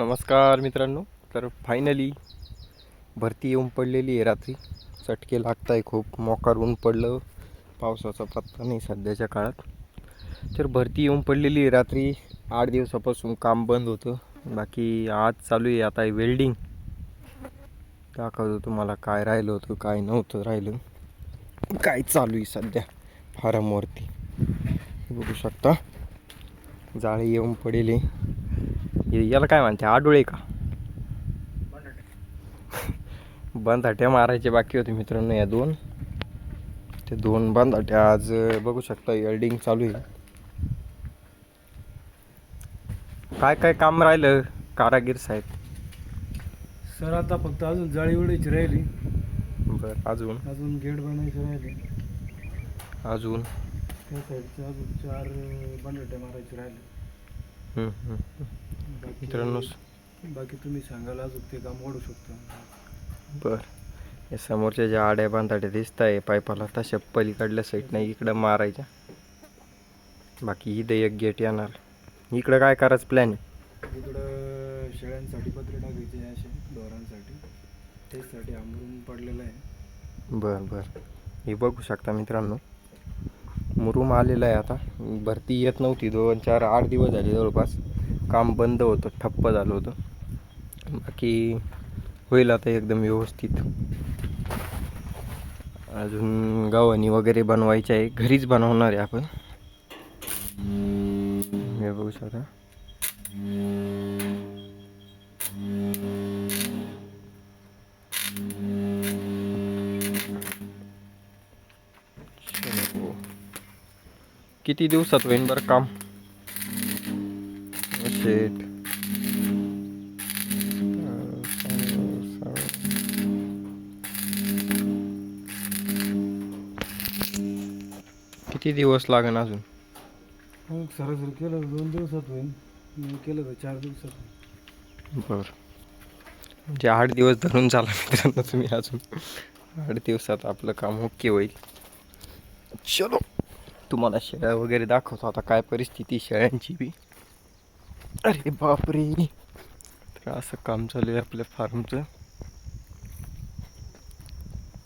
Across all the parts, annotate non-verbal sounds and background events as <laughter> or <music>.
नमस्कार मित्रांनो. तर फायनली भरती येऊन पडलेली आहे रात्री. चटके लागत आहे खूप. मोकार ऊन पडलं. पावसाचा पत्ता नाही सध्याच्या काळात. तर भरती येऊन पडलेली आहे रात्री. आठ दिवसापासून काम बंद होतं. बाकी आज चालू आहे आता आहे वेल्डिंग दाखवतो तुम्हाला काय राहिलं होतं काय नव्हतं राहिलं. काय चालू आहे सध्या? फारमवरती बघू शकता. जाळी येऊन पडेल याला काय म्हणते? आडोळे का? बंधाट्या मारायचे बाकी होते मित्रांनो या दोन. ते दोन बंधाट्या आज बघू शकता वेल्डिंग चालू आहे. काय काय काम राहिलं कारागीर साहेब? सर आता फक्त अजून जाळी उडायची राहिली. बरं अजून? अजून गेट बनायची राहिली. अजून? त्या साईडचे अजून चार बंडट्या मारायचे राहिले. मित्रांनो. बाकी तुम्ही सांगाल अजून ते काम ओढू शकतो. बर. या समोरच्या ज्या आड्या बांधाड्या दिसत आहे पाईपाला तशा पलीकडल्या साईडनं इकडं मारायच्या. बाकी इथं एक गेट येणार. इकडं काय करायचं प्लॅन इकडं शेळ्यांसाठी पत्रे टाकायचे असे ढोरांसाठी त्यासाठी आंबरून पडलेलं आहे. बर बर. हे बघू शकता मित्रांनो. मुरुम आलेला आहे आता. भरती येत नव्हती दोन चार आठ दिवस झाले जवळपास. काम बंद होतं ठप्प झालं होतं. बाकी होईल आता एकदम व्यवस्थित. अजून गव्हाणी वगैरे बनवायचे आहे. घरीच बनवणार आहे आपण. हे बघू शकता. किती दिवसात होईन बरं काम? शेट किती दिवस लागेल अजून? मग सरासरी केलं तर दोन दिवसात होईल नाही केलं तर चार दिवसात होईल बर. म्हणजे आठ दिवस धरून चाला मित्रांनो तुम्ही अजून. आठ दिवसात आपलं काम ओके होईल. चलो. तुम्हाला शेळ्या वगैरे दाखवतो. आता काय परिस्थिती शेळ्यांची बी. अरे बापरे. तर असं काम चालू आहे आपल्या फार्मचं.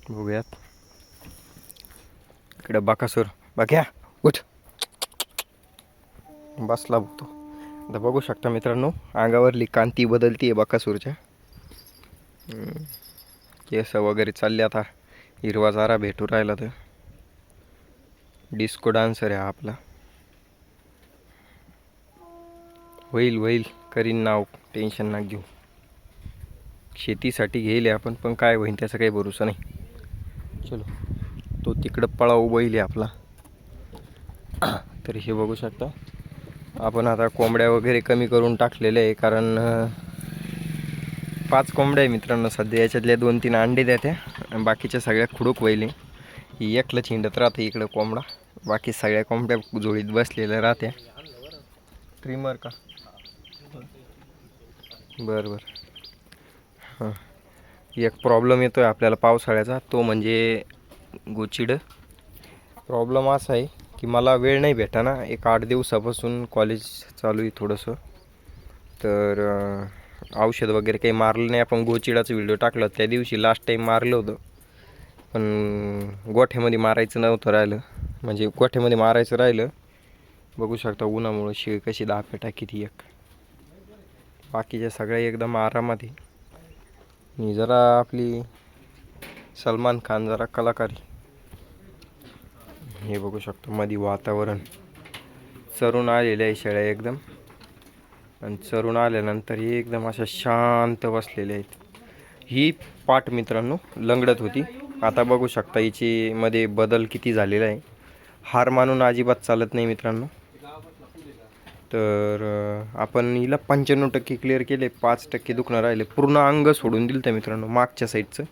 बघूयात. इकडे बाकासूर. बघ्या उठ. बसला बघतो आता बघू शकता मित्रांनो अंगावरली कांती बदलती आहे बाकासूरच्या केस वगैरे चालले आता. हिरवा जारा भेटू राहिला तर. डिस्को डान्सर आहे आपला. होईल होईल करीन नाव टेन्शन ना घेऊ. शेतीसाठी घेईल आपण पण काय होईल त्याचा काही भरोसा नाही. चलो तो तिकडं पळा बैल आहे आपला. <coughs> तर हे बघू शकता. आपण आता कोंबड्या वगैरे कमी करून टाकलेले आहे कारण पाच कोंबड्या आहे मित्रांनो सध्या याच्यातल्या दोन तीन अंडे द्या त्या बाकीच्या सगळ्या खुडूक वहिले ही एकलं चिंडत राहतं इकडं कोंबडा. बाकी सगळ्या कोंबड्या जोडीत बसलेल्या राहत्या. ट्रिमर का? बरं बरं. हां. एक प्रॉब्लेम येतो आहे आपल्याला पावसाळ्याचा. तो म्हणजे गोचिड. प्रॉब्लेम असा आहे की मला वेळ नाही भेटा ना एक आठ दिवसापासून कॉलेज चालू आहे थोडंसं. तर औषध वगैरे काही मारलं नाही. आपण गोचिडाचा व्हिडिओ टाकला. त्या दिवशी लास्ट टाईम मारलं होतं. पण गोठ्यामध्ये मारायचं नव्हतं राहिलं. म्हणजे गोठ्यामध्ये मारायचं राहिलं. बघू शकता उन्हामुळं शिळ कशी दहा पेटा किती एक. बाकीच्या सगळ्या एकदम आरामात आहे. मी जरा आपली सलमान खान जरा कलाकारी. हे बघू शकतो मध्ये वातावरण. चरून आलेल्या आहे शेळ्या एकदम. आणि चरून आल्यानंतर हे एकदम अशा शांत बसलेल्या आहेत. ही पाठ मित्रांनो लंगडत होती. आता बघू शकता हिची मध्ये बदल किती झालेला आहे. हार मानून अजिबात चालत नाही मित्रांनो. तर आपण हिला पंच्याण्णव टक्के क्लिअर केले पाच टक्के दुखणं राहिले. पूर्ण अंग सोडून दिलं तर मित्रांनो मागच्या साईडचं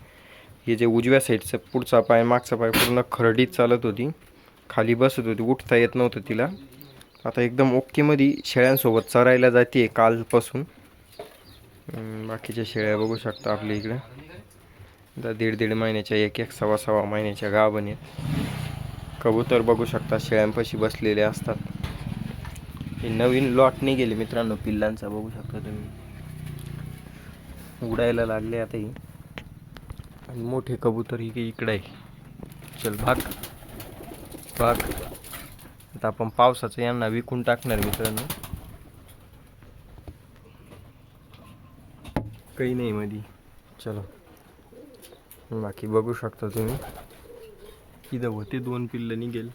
हे जे उजव्या साईडचं पुढचा पाय मागचा पाय पूर्ण खरडीत चालत होती. खाली बसत होती उठता येत नव्हतं तिला. आता एकदम ओकेमध्ये शेळ्यांसोबत चरायला जाते कालपासून. बाकीच्या शेळ्या बघू शकता आपल्या इकडं. आता दीड दीड महिन्याच्या एक एक सव्वा सव्वा महिन्याच्या गाभण आहेत. कबूतर बघू शकता शेळ्यांपाशी बसलेले असतात. हे नवीन लॉट नाही गेले मित्रांनो पिल्लांचा बघू शकता तुम्ही. उडायला लागले आता ही. आणि मोठे कबूतर ही इकडं इकडे आहे. चल भाग. भाग. आता आपण पावसाचं यांना विकून टाकणार मित्रांनो. काही नाही मधी. चलो. बाकी बघू शकता तुम्ही. इथं होते दोन पिल्लं निघेल.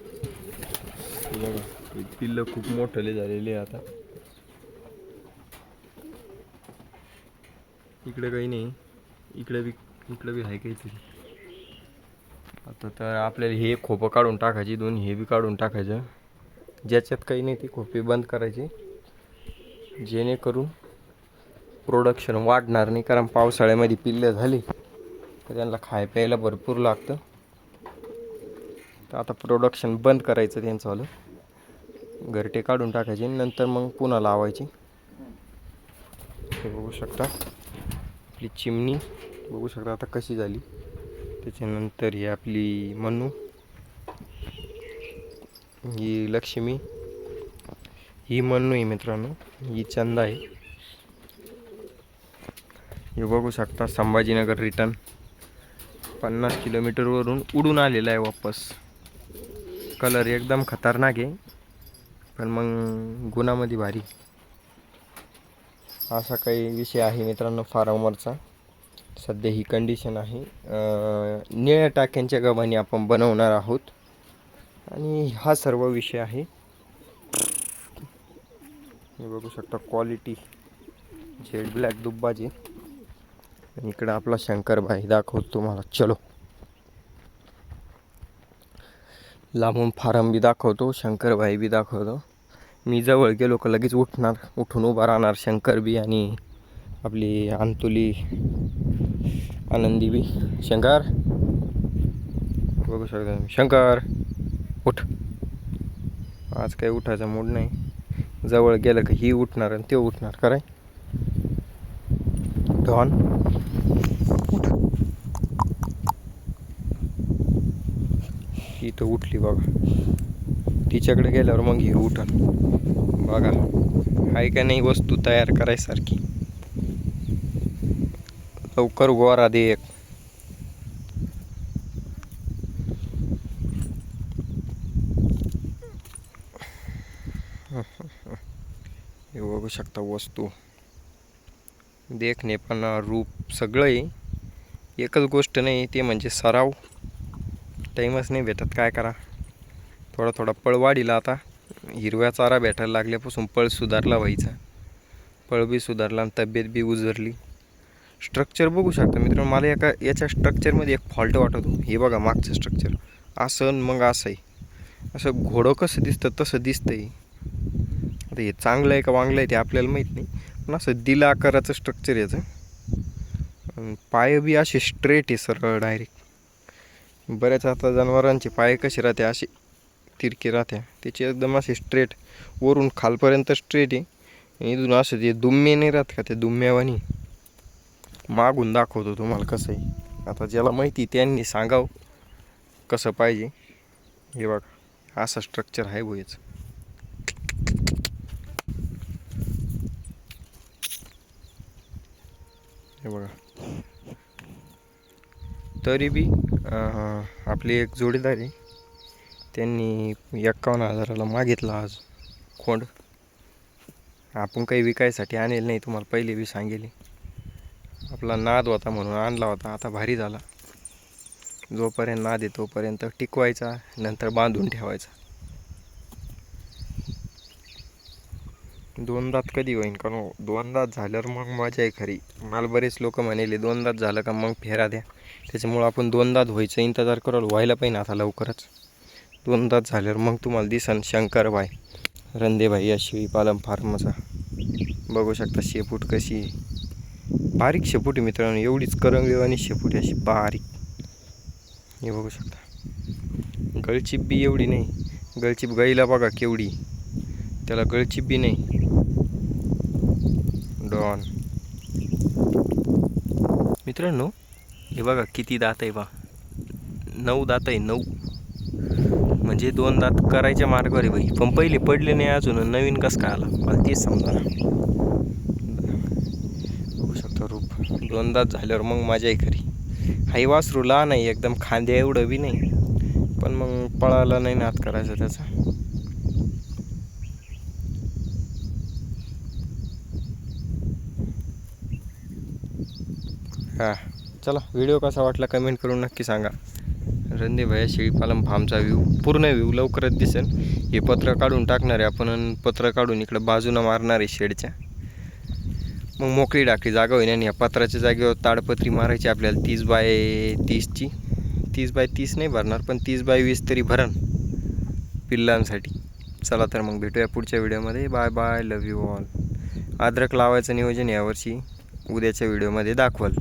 बघा पिल्लं खूप मोठले झालेले आहे आता. इकडे काही नाही. इकडे बी इकडे बी आहे काहीतरी. आता तर आपल्याला हे खोपं काढून टाकायची दोन हे बी काढून टाकायचं. ज्याच्यात काही नाही ते खोपे बंद करायचे. जेणेकरून प्रोडक्शन वाढणार नाही कारण पावसाळ्यामध्ये पिल्लं झाली. तर त्यांना खाय प्यायला भरपूर लागतं. तर आता प्रोडक्शन बंद करायचं त्यांचं घरटे काढून टाकायचे नंतर मग पुन्हा लावायची. हे बघू शकता. आपली चिमणी बघू शकता आता कशी झाली. त्याच्यानंतर ही आपली मनू ही लक्ष्मी ही मनू आहे मित्रांनो. ही चंदा आहे. हे बघू शकता संभाजीनगर रिटर्न पन्नास किलोमीटरवरून उडून आलेला आहे वापस. कलर एकदम खतरनाक आहे पण मग गुणामध्ये भारी. असा काही विषय आहे मित्रांनो फार्मरचा सध्या ही कंडिशन आहे. निळ्या टाक्यांच्या गव्हाणी आपण बनवणार आहोत. आणि हा सर्व विषय आहे. हे बघू शकता क्वालिटी झेड ब्लॅक दुब्बाजी इकडं आपला शंकरबाई दाखवतो तुम्हाला. चलो. लांबून फारम बी दाखवतो शंकरभाई बी दाखवतो. मी जवळ गेलो का लगेच उठणार उठून उभा राहणार शंकर बी आणि आपली अंतुली आनंदी बी. शंकर? बघू शकता शंकर उठ. आज काही उठायचा मूड नाही. जवळ गेलं का ही उठणार आणि ते उठणार कराय डॉन? ही तर उठली बघा. तिच्याकडे गेल्यावर मग ही उठल बघा आहे का नाही वस्तू तयार करायसारखी? लवकर गोरा दे एक. हे बघू शकता वस्तू. देखणे पण रूप सगळं एकच गोष्ट नाही ते म्हणजे सराव. टाईमच नाही भेटत काय करा? थोडा थोडा पळ वाढीला आता. हिरव्या चारा भेटायला लागल्यापासून पळ सुधारला व्हायचा. पळ बी सुधारला आणि तब्येत बी उजरली. स्ट्रक्चर बघू शकता मित्रांनो मला एका याच्या स्ट्रक्चरमध्ये एक फॉल्ट वाटतो हे बघा मागचं स्ट्रक्चर असं आणि मग असं आहे. असं घोडं कसं दिसतं तसं दिसतं आहे आता हे चांगलं आहे का वांगलं आहे ते आपल्याला माहीत नाही. पण असं दिला आकाराचं स्ट्रक्चर याचं. पाय बी असे स्ट्रेट आहे सरळ डायरेक्ट बऱ्याच आता जनावरांचे पाय कसे राहते असे तिरके राहते. त्याची एकदम असे स्ट्रेट वरून खालपर्यंत स्ट्रेट आहे. इथून असं ते दुम्मे नाही राहत का ते दुम्म्यावानी. मागून दाखवतो तुम्हाला कसं आहे. आता ज्याला माहिती त्यांनी सांगावं कसं पाहिजे. हे बघा असं स्ट्रक्चर आहे भोयच हे बघा. तरी बी आपली एक जोडीदार आहे. त्यांनी एक्कावन्न हजाराला मागितला आज खोंड. आपण काही विकायसाठी आणेल नाही तुम्हाला पहिले बी सांगेल. आपला नाद होता म्हणून आणला होता आता भारी झाला. जोपर्यंत नाद आहे तोपर्यंत टिकवायचा नंतर बांधून ठेवायचा. दोन दात कधी होईन? कारण दोन दात झाल्यावर मग मजा आहे खरी. मला बरेच लोक म्हणेले दोन दात झालं का मग फेरा द्या. त्याच्यामुळं आपण दोन दात व्हायचं इंतजार कराल व्हायला पाहिजे आता लवकरच. दोन दात झाल्यावर मग तुम्हाला दिसन शंकरबाई रंदेबाई या पालम फार्मचा. बघू शकता शेपूट कशी बारीक शेपूट मित्रांनो एवढीच करंगळीवाणी शेपूट अशी बारीक. हे बघू शकता. गळचीप बी एवढी नाही. गळचीप गाईला बघा केवढी. त्याला गळचीप बी नाही. डॉन. मित्रांनो हे बघा किती दात आहे बा. नऊ दात आहे नऊ. म्हणजे दोन दात करायच्या मार्गावर आहे बाई. पण पहिले पडले नाही अजून नवीन कसं काय आला? मला तेच समजा. बघू शकतो रूप. रूप दोनदाच झाल्यावर मग मजा आहे खरी. हाई वासरू लहान आहे एकदम खांद्या एवढं बी नाही. पण मग पळायला नाही नात करायचा त्याचा. हां. चला व्हिडिओ कसा वाटला कमेंट करून नक्की सांगा. रंदे भया शेळीपालन फार्मचा व्ह्यू पूर्ण व्ह्यू लवकरच दिसेल. हे पत्र काढून टाकणार आहे आपण पत्र काढून इकडं बाजूनं मारणार आहे शेडच्या. मग मोकळी डाकळी जागा होईन आणि या पत्राच्या जागेवर ताडपत्री मारायची आपल्याला तीस बाय तीसची. तीस बाय तीस नाही भरणार पण तीस बाय वीस तरी भरण पिल्लांसाठी. चला तर मग भेटूया पुढच्या व्हिडिओमध्ये. Bye bye love you all अद्रक लावायचं नियोजन यावर्षी. उद्याच्या व्हिडिओमध्ये दाखवाल.